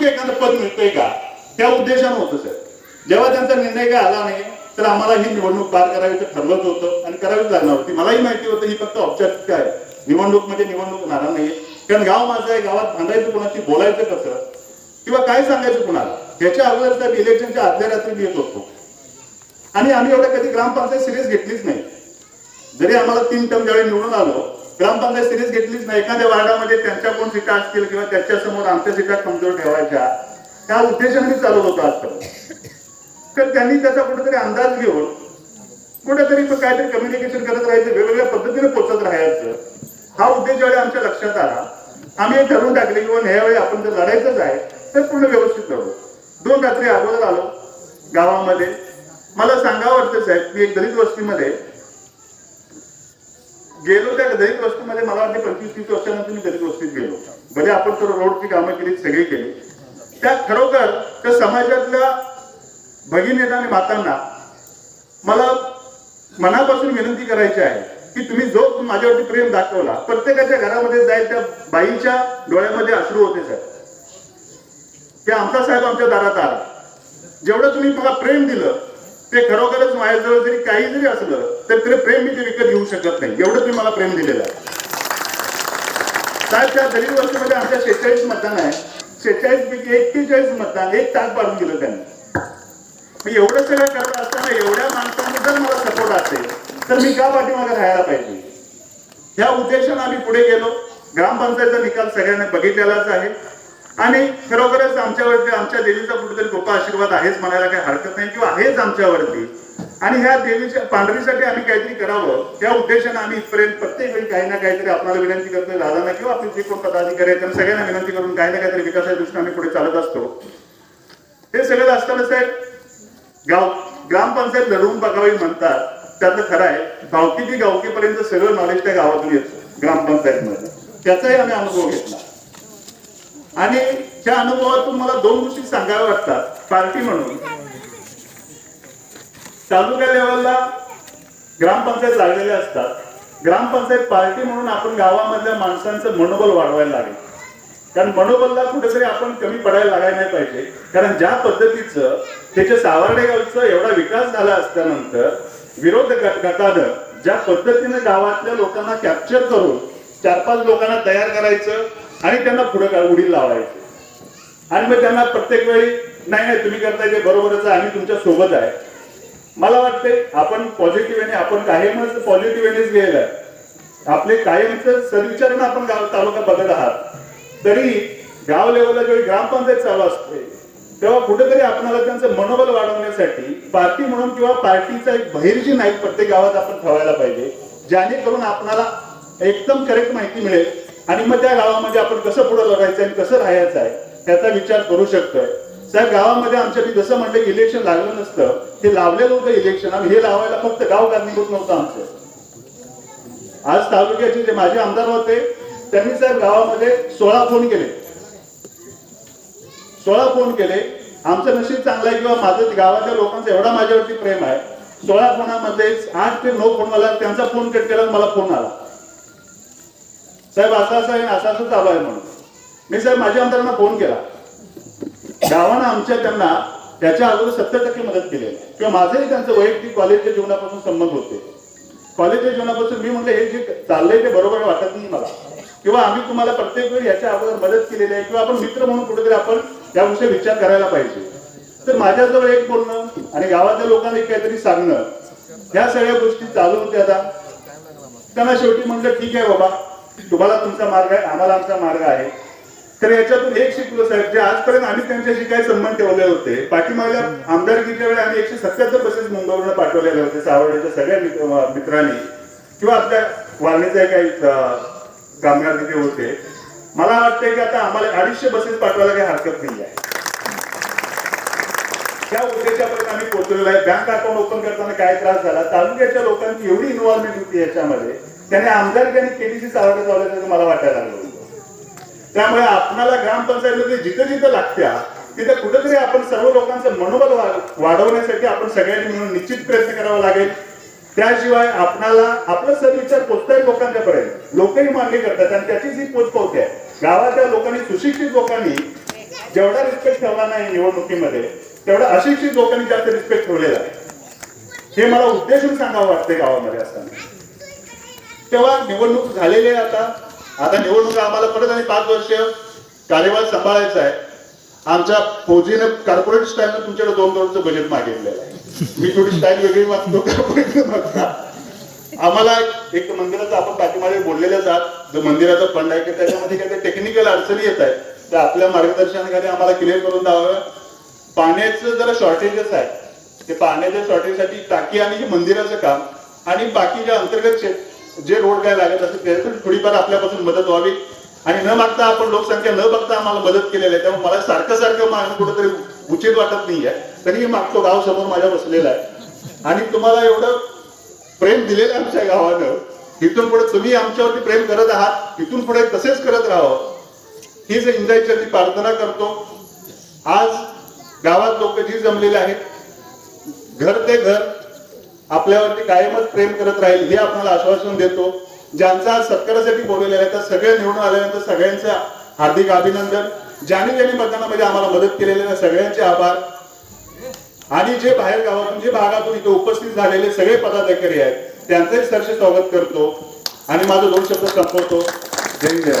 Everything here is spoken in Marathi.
अचूक एखादं पद मिळतंय का? त्या उद्देशानं होतं सर. जेव्हा त्यांचा निर्णय काय आला नाही तर आम्हाला ही निवडणूक पार करायचं ठरवत होतं आणि करावीच लागणार होती. मलाही माहिती होतं ही फक्त औपचारिक आहे. निवडणूक म्हणजे निवडणूक होणार नाही कारण गाव माझं आहे गावात भांडायचं कोणाची बोलायचं कसं? किंवा काय सांगायचं कुणाला? ह्याच्या अगोदर इलेक्शनच्या आदल्या रात्री मी येत होतो. आणि आम्ही एवढं कधी ग्रामपंचायत सिरियस घेतलीच नाही. जरी आम्हाला तीन टर्म ज्यावेळी निवडून आलो ग्रामपंचायत सिरीज घेतलीच नाही. एखाद्या वार्डामध्ये त्यांच्या कोण सीटा असतील किंवा त्यांच्यासमोर आमच्या सीटा कमजोर ठेवायच्या त्या उद्देशाने चालू होतो आजपर्यंत तर त्यांनी त्याचा कुठेतरी अंदाज घेऊन कुठेतरी काहीतरी कम्युनिकेशन करत राहायचं वेगवेगळ्या पद्धतीने पोचत राहायचं. हा उद्देश ज्यावेळी आमच्या लक्षात आला आम्ही हे ठरवून टाकले किंवा ह्यावेळी आपण जर लढायचंच आहे तर पूर्ण व्यवस्थित लढू. दोन रात्री अगोदर आलो गावामध्ये. मला सांगावं वाटतं साहेब मी एक दलित वस्तीमध्ये गेलो त्या दलित वस्तीमध्ये मला वाटते पंचवीस तीस वर्षानंतर मी दलित वस्तीत गेलो. भले आपण तर रोडची कामं केली सगळी केली. त्या खरोखर त्या समाजातल्या भगिनींना आणि मातांना मला मनापासून विनंती करायची आहे की तुम्ही जो माझ्यावरती प्रेम दाखवला प्रत्येकाच्या घरामध्ये जाईल त्या बाईच्या डोळ्यामध्ये अश्रू होते साहेब. की आमचा साहेब आमच्या दारात आला. जेवढं तुम्ही मला प्रेम दिलं ते खरोखरच माझ्याजवळ जरी काही जरी असलं तर ते प्रेम मी ते विकत घेऊ शकत नाही. एवढं तुम्ही मला प्रेम दिलेलं आहे. त्या दलित वर्षामध्ये आमच्या शेहेचाळीस मतदान आहे. शेहेचाळीस पैकी एक्केचाळीस मतदान एक तास पाडून दिलं त्यांनी. मी एवढं सगळं करत असताना एवढ्या माणसांनी जर मला सपोर्ट असेल तर मी का पाठीमागे राहायला पाहिजे? ह्या उद्देशानं आम्ही पुढे गेलो. ग्रामपंचायतचा निकाल सगळ्यांना बघितलेलाच आहे. आणि खरोखरच आमच्यावरती आमच्या देवीचा कुठेतरी गोपा आशीर्वाद आहेच म्हणायला काही हरकत नाही किंवा आहेच आमच्यावरती. आणि ह्या देवीच्या पांढरीसाठी आम्ही काहीतरी करावं त्या उद्देशाने आम्ही इथपर्यंत प्रत्येक वेळी काही ना काहीतरी आपल्याला विनंती करतोय दादांना किंवा आपले जे कोण पदाधिकारी आहेत त्यांना सगळ्यांना विनंती करून काही ना काहीतरी विकासाच्या दृष्टीने आम्ही पुढे चालत असतो. हे सगळं असताना साहेब गाव ग्रामपंचायत लढवून बघावी म्हणतात. त्यातलं खरं आहे गावकी ती गावकीपर्यंत सगळं नॉलेज त्या गावातून येतो ग्रामपंचायतमध्ये. त्याचाही आम्ही अनुभव घेतला. आणि त्या अनुभवातून मला दोन गोष्टी सांगाव्या वाटतात पार्टी म्हणून. तालुका लेवलला ग्रामपंचायत लागलेल्या असतात. ग्रामपंचायत पार्टी म्हणून आपण गावामधल्या माणसांचं मनोबल वाढवायला लागेल. कारण मनोबलला कुठेतरी आपण कमी पडायला लागायला नाही पाहिजे. कारण ज्या पद्धतीचं त्याच्या सावर्डे गावचं एवढा विकास झाला असल्यानंतर विरोध गटानं ज्या पद्धतीनं गावातल्या लोकांना कॅप्चर करून चार पाच लोकांना तयार करायचं आणि त्यांना पुढे काय उडी लावायचे. आणि मग त्यांना प्रत्येक वेळी नाही नाही तुम्ही करताय ते बरोबरच आहे आम्ही तुमच्यासोबत आहे. मला वाटते आपण पॉझिटिव्ह आपण कायमच पॉझिटिव्ह एनेच गेलेलं आहे आपले कायमचं सदविचारानं आपण गाव तालुका बघत आहात. तरी गाव लेवलला जेव्हा ग्रामपंचायत चालू असते तेव्हा कुठेतरी आपणाला त्यांचं मनोबल वाढवण्यासाठी पार्टी म्हणून किंवा पार्टीचा एक बहिर्जी नाईक प्रत्येक गावात आपण ठेवायला पाहिजे जेणेकरून आपणाला एकदम करेक्ट माहिती मिळेल. आणि मग त्या गावामध्ये आपण कसं पुढे लढायचं आणि कसं राहायचं आहे त्याचा विचार करू शकतोय. साहेब गावामध्ये आमच्या मी जसं म्हणलं इलेक्शन लागलं नसतं हे लावलेलं होतं इलेक्शन आणि हे लावायला फक्त गाव कारणीभूत नव्हतं आमचं. आज तालुक्याचे जे माझे आमदार होते त्यांनी साहेब गावामध्ये सोळा फोन केले. सोळा फोन केले. आमचं नशीब चांगलं आहे किंवा माझं गावातल्या लोकांचं एवढा माझ्यावरती प्रेम आहे. सोळा फोनामध्ये आठ ते नऊ फोन मला त्यांचा फोन कट केला मला फोन आला. साहेब असं असं आहे असं असं चालू आहे म्हणून. मी साहेब माझ्या आमदारांना फोन केला. गावानं आमच्या त्यांना त्याच्या अगोदर सत्तर टक्के मदत केली आहे. किंवा माझंही त्यांचं वैयक्तिक कॉलेजच्या जीवनापासून संबंध होते. कॉलेजच्या जीवनापासून मी म्हणलं हे जे चाललंय ते बरोबर वाटत नाही मला. किंवा आम्ही तुम्हाला प्रत्येक वेळी याच्या अगोदर मदत केलेली आहे किंवा आपण मित्र म्हणून कुठेतरी आपण याविषयी विचार करायला पाहिजे. तर माझ्याजवळ एक बोलणं आणि गावातल्या लोकांना काहीतरी सांगणं ह्या सगळ्या गोष्टी चालू होत्या आता. त्यांना शेवटी म्हणलं ठीक आहे बाबा. तुम्हाला तुमचा मार्ग आहे आम्हाला आमचा मार्ग आहे. तर याच्यातून एक शिकलो साहेब जे आजपर्यंत आम्ही त्यांच्याशी काही संबंध ठेवले होते पाठीमागल्या आमदारकीच्या वेळी आम्ही एकशे सत्याहत्तर बसेस मुंबईवरून पाठवलेले होते सावर्ड्याच्या सगळ्या मित्रांनी. किंवा आपल्या वारणीचे काही कामगार तिथे होते. मला वाटतंय की आता आम्हाला अडीचशे बसेस पाठवायला काही हरकत नाही आहे त्या उद्देशापर्यंत आम्ही पोहोचलेलो आहे. बँक अकाउंट ओपन करताना काय त्रास झाला? तालुक्याच्या लोकांची एवढी इन्व्हॉल्वमेंट होती याच्यामध्ये. त्याने आमदार त्यांनी चालवलं चालवत चालवल्याचं मला वाटायला लागलं होतं. त्यामुळे आपणाला ग्रामपंचायतमध्ये जिथं जिथं लागत्या तिथं कुठेतरी आपण सर्व लोकांचं मनोबल वाढवण्यासाठी आपण सगळ्यांनी मिळून निश्चित प्रयत्न करावा लागेल. त्याशिवाय आपणाला आपलं सदविचार पोचताय लोकांच्यापर्यंत. लोकही मान्य करतात आणि त्याचीच ही पोच पावते आहे. गावातल्या लोकांनी सुशिक्षित लोकांनी जेवढा रिस्पेक्ट ठेवला नाही निवडणुकीमध्ये तेवढा अशिक्षित लोकांनी जास्त रिस्पेक्ट ठेवलेला आहे. हे मला उद्देशून सांगावं वाटते गावामध्ये असताना. तेव्हा निवडणूक झालेली आहे आता. आता निवडणूक आम्हाला परत आणि पाच वर्ष कार्यभार सांभाळायचा आहे. आमच्या फौजीनं कॉर्पोरेट स्टाईलनं तुमच्याकडे दोन करोडचं बजेट मागितलेलं आहे मी थोडी स्टाईल वेगळी मागतो कॉर्पोरेट मागता आम्हाला एक मंदिराचं आपण पाठीमागे बोललेलं जात जो मंदिराचा फंड आहे की त्याच्यामध्ये काही टेक्निकल अडचणी येत आहेत. त्या आपल्या मार्गदर्शनाखाली आम्हाला क्लिअर करून द्यावं. पाण्याचं जरा शॉर्टेजच आहे ते पाण्याच्या शॉर्टेजसाठी टाकी आणि हे मंदिराचं काम आणि बाकी ज्या अंतर्गत जे रोड काय लागत असेल त्याच्यातून थोडीफार आपल्यापासून मदत व्हावी. आणि न मागता आपण लोकसंख्या न बघता आम्हाला मदत केलेली आहे. त्यामुळे मला सारखं सारखं मागणं कुठंतरी उचित वाटत नाहीये. तरीही मागतो गाव समोर माझ्या बसलेला आहे. आणि तुम्हाला एवढं प्रेम दिलेलं आहे आमच्या गावानं. इथून पुढे तुम्ही आमच्यावरती प्रेम करत आहात. इथून पुढे तसेच करत राहावं. हीच इंद्राची मी प्रार्थना करतो. आज गावात लोक जी जमलेले आहेत. घर ते घर आपल्यावरती कायमच प्रेम करत राहील हे आपल्याला आश्वासन देतो. ज्यांचा आज सत्कारासाठी बोलवलेला आहे त्या सगळे निवडून आल्यानंतर सगळ्यांचं हार्दिक अभिनंदन. ज्यांनी ज्यांनी मतदानामध्ये आम्हाला मदत केलेल्या आहे, सगळ्यांचे आभार. आणि जे बाहेर गावातून जे भागातून इथे उपस्थित झालेले सगळे पदाधिकारी आहेत त्यांचंही सरसे स्वागत करतो. आणि माझं दोन शब्द संपवतो. जय जय